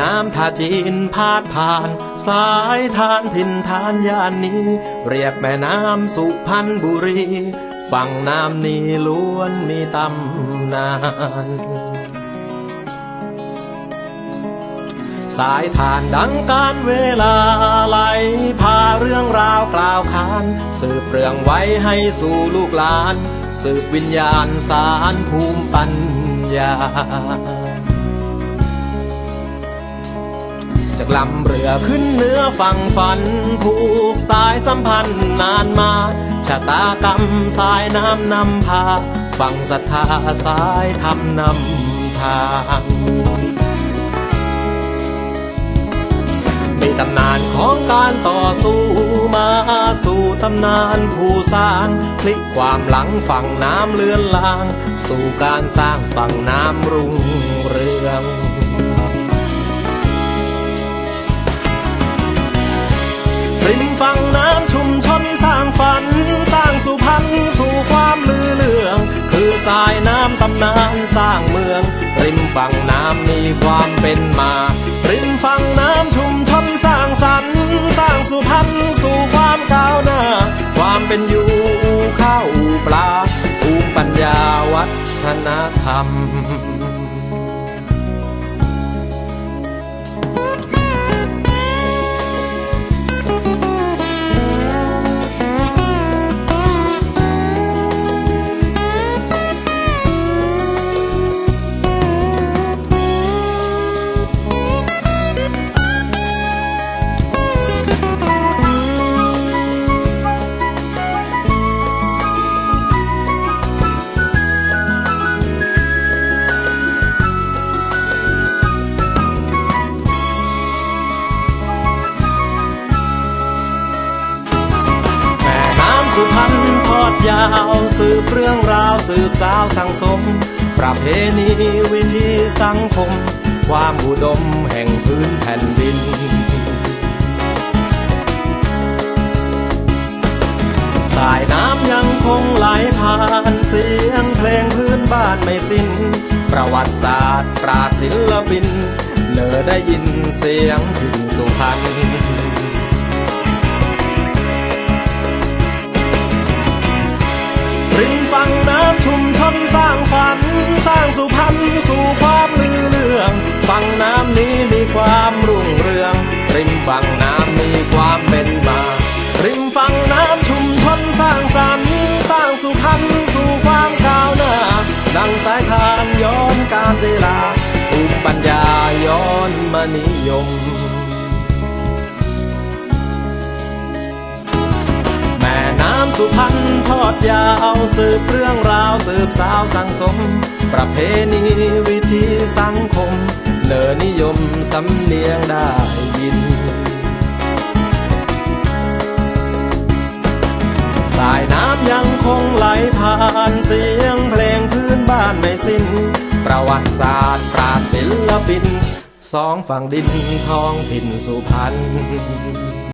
น้ำท่าจีนพาดผ่าน สายทานถิ่นทานย่านนี้ เรียกแม่น้ำสุพรรณบุรี ฝั่งน้ำนี้ล้วนมีตำนานสายทานดังการเวลาไหลพาเรื่องราวกล่าวขาน สืบเรื่องไว้ให้สู่ลูกหลาน สืบวิญญาณสารภูมิปัญญา จากลำเรือขึ้นเหนื้อฝั่งฝัน ผูกสายสัมพันธ์นานมาชะตากรรมสายน้ำนำพา ฝั่งศรัทธาสายธรรมนำทางมีตำนานของการต่อสู้มาสู่ตำนานผู้สร้างพลิกความหลังฝั่งน้ำเลือนลาง สู่การสร้างฝั่งน้ำรุ่งเรือง ริมฝั่งน้ำชุมชนสร้างฝัน สร้างสุพรรณสู่ความลือเลือง คือสายน้ำตำนานสร้างเมือง ริมฝั่งน้ำมีความเป็นมา ริมฝั่งน้ำชุมชนสร้างสรรค์สร้างสุพรรณสู่ความก้าวหน้า ความเป็นอยู่ข้าวปลาภูมิปัญญาวัฒนธรรม สุพรรณทอดยาว สืบเรื่องราวสืบสาวสังสม ประเพณีวิธีสังคม ความอุดมแห่งพื้นแผ่นดิน สายน้ำยังคงไหลผ่านเสียงเพลงพื้นบ้านไม่สิ้น ประวัติศาสตร์ปราศิลปินเลอได้ยินเสียงถึงสุพรรณ นมานิยม แม่น้ำสุพรรณทอดยาวสืบเรื่องราวสืบสาวสังสม ประเพณีวิธีสังคมเลอนิยมสำเนียงได้ยิน สายน้ำยังคงไหลผ่านเสียงเพลงพื้นบ้านไม่สิ้น ประวัติศาสตร์ปราศิลปิน สองฝั่งดินทองถิ่นสุพรรณ